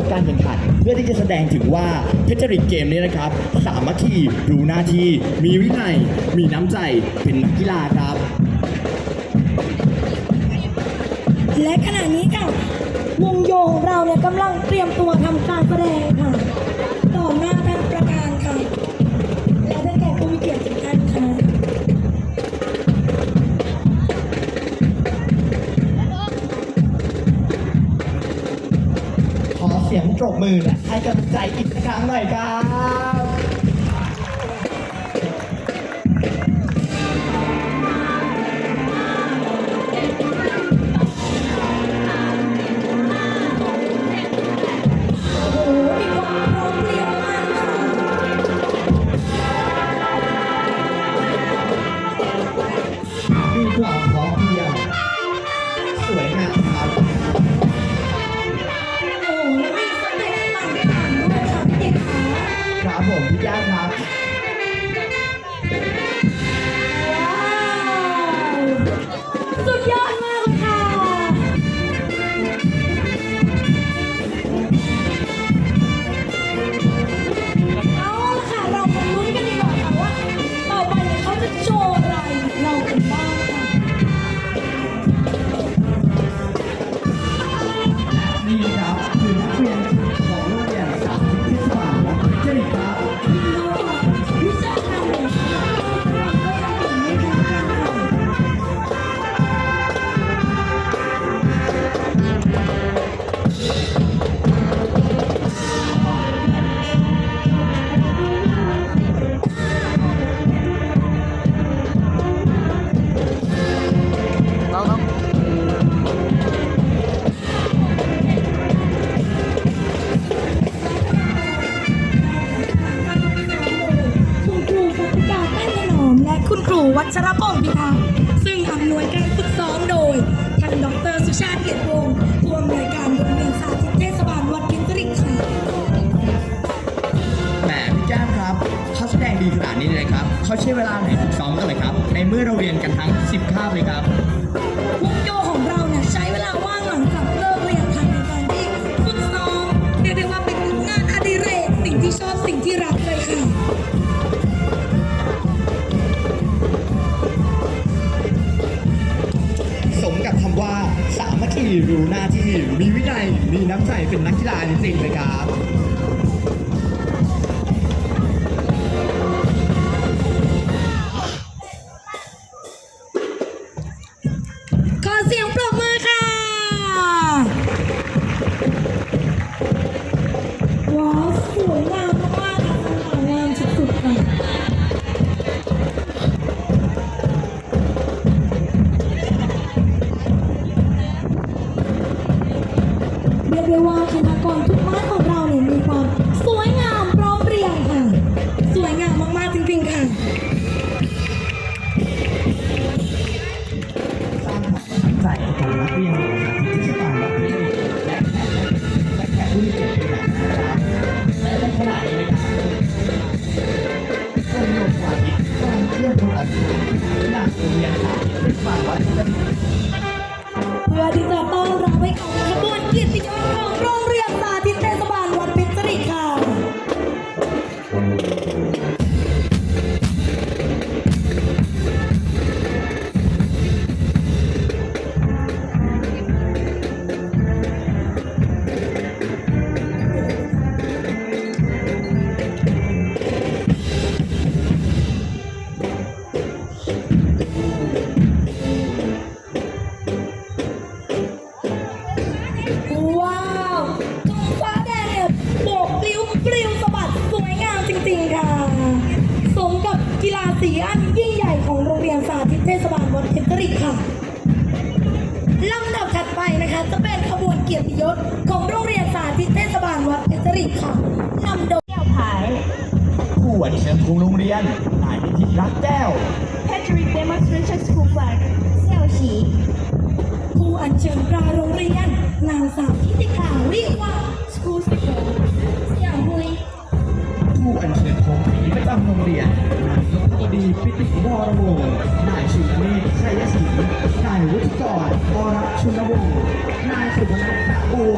มการแข่งขันเพื่อที่จะแสดงถึงว่าเพชรริกเกมนี้นะครับ สามัคคีรู้หน้าที่ มีวินัย มีน้ำใจเป็นนักกีฬาครับ และขณะนี้ค่ะวงโยของเราเนี่ยกำลังเตรียมตัวทำการแสดงค่ะต่อหน้าทาง ปรบมือและให้กำลังใจอีกครั้งหน่อยครับ รียนกันทั้ง 10 คาบเลยครับ พวกโยของเราเนี่ยใช้เวลาว่างหลังจากเลิกเรียนทำในการที่ฝึกซ้อมเรียกได้ว่าเป็นงานอดิเรกสิ่งที่ชอบสิ่งที่รักเลยค่ะ สมกับคำว่าสามัคคีรู้หน้าที่ มีวินัยมีน้ำใจเป็นนักกีฬาจริงๆเลยครับ 听到包 ติค่ะลำดับถัดไปนะคะ จะเป็นขบวนเกียรติยศของโรงเรียนสาธิตเทศบาลวัดเพชรริตค่ะนำดยเแก้ยวผายผู้อัญเชิญครูโรงเรียนนายพิธิรักแก้ว Patrick Demonstration School Flag เซลชีผู้อัญเชิญปราโรงเรียนนางสาวพิธิขาวิวัฒ School s p e a k e เสี่ยวฮุยผู้อัญเชิญของผีประจำโรงเรียนนางสาวดีพิธิวรวงศ์ นายวุฒิกรวรชุนวงศ์นายสุพนัทสะบัว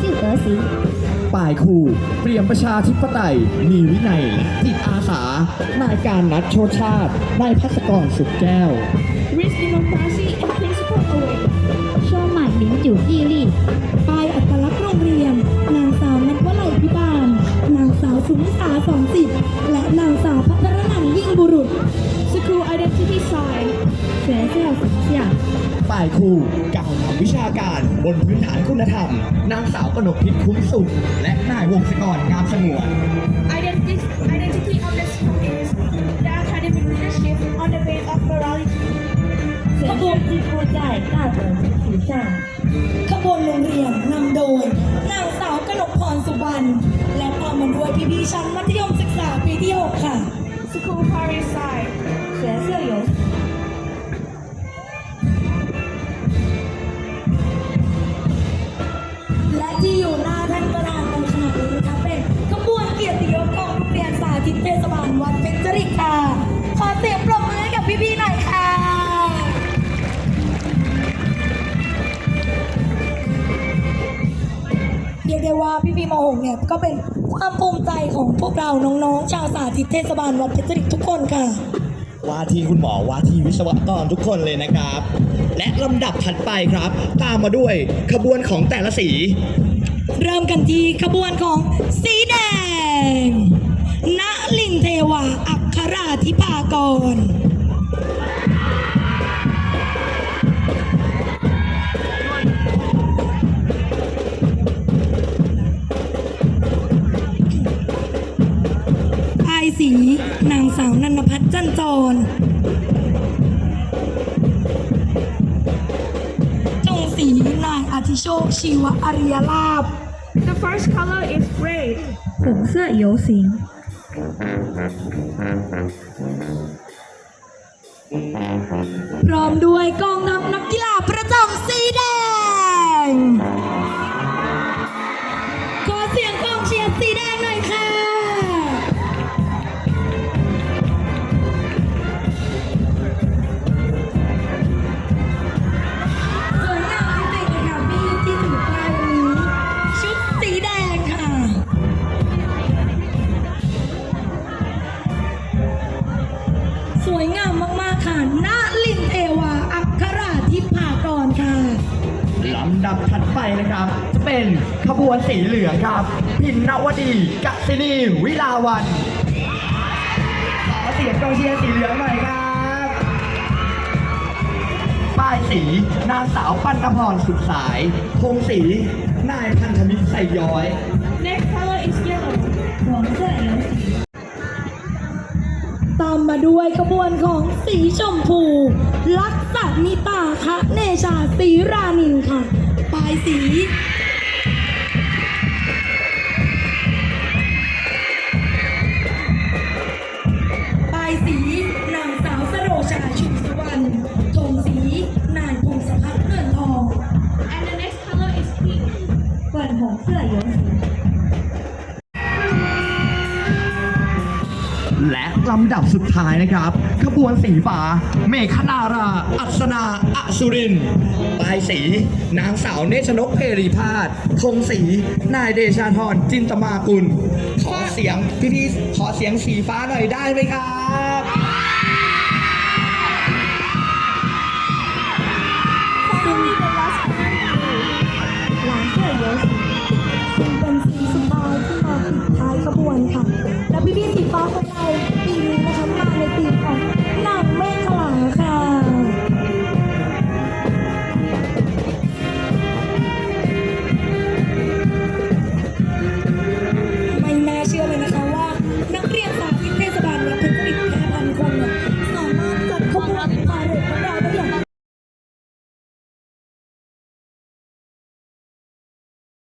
ซิ่วเอ๋สีป่ายคู่เปลี่ยนประชาธิปไตย มีวินัยจิตอาสานายการนัดโชชาตินายพัศกรสุขแก้ว Rich democracy and principle away ชว์หมายหลินจู่ยี่ลี่ป้ายอัตลักษณ์โรงเรียน นางสาวนัทวลัยพิบาล นางสาวสุนิสาสองสิบและนางสาวพัฒนันยิ่งบุรุษ School identity sign เสียเสียเสีย บายครูกับวิชาการบนพื้นฐานคุณธรรม นางสาวกนกพิษคุ้มสุข และนายวงศกรงามสมวน Identity, identity of the school is the academic leadership on the base of morality. ขบวนจิตหัวใจตาเปิดสีจ่ขบวนโรงเรียนนำโดยนางสาวกนกพรสุวรรณและพตามมาด้วยพี่ๆชั้นมัธยมศึกษาปีที่ 6 ค่ะ School Parasite เสืออหยง ธิตเทศบาลวัดเพชรจริตค่ะ ขอเสียงปรบมือให้กับพี่ๆหน่อยค่ะเรียกได้ว่าพี่ๆมหกเนี่ยก็เป็นความภูมิใจของพวกเราน้องๆ ชาวสาธิตเทศบาลวัดเพชรจริตทุกคนค่ะ ว่าที่คุณหมอว่าที่วิศวกรทุกคนเลยนะครับ และลำดับถัดไปครับ ตามมาด้วยขบวนของแต่ละสี เริ่มกันที่ขบวนของสีแดง สิโชคชีวอริยลาภ The first color is gray ผมเสื้อเอียวสิง พร้อมด้วยกองนำนักกีฬา จะเป็นขบวนสีเหลืองครับ พินนวดีกัสินีวิลาวันขอเสียงกองเชียร์สีเหลืองหน่อยครับ ป้ายสีนางสาวปันตพรสุดสายธงสีนายพันธมิตรใส่ย้อย Next color is yellow ของเสื้อสีตามมาด้วยขบวนของสีชมพู ลักษณิตาคะเนชาสีรานินค่ะายสีบายสีนางสาวสโรชาชุมสวรรณธงสีนายพงศพัฒกลื่อนทอง and the next color is pink เปิดหงเสื้อโย ลำดับสุดท้ายนะครับ ขบวนสีฟ้า เมฆนารา อัศนาอสุรินปลายสี นางสาวเนชนกเพรีพาสธงสี นายเดชาธรจินตมากุล ขอเสียง พี่ๆขอเสียงสีฟ้าหน่อยได้ไหมครับซึ่งเป็นสีสุดท้ายที่มาปิดท้ายขบวนค่ะ และพี่ๆสีฟ้าของเรา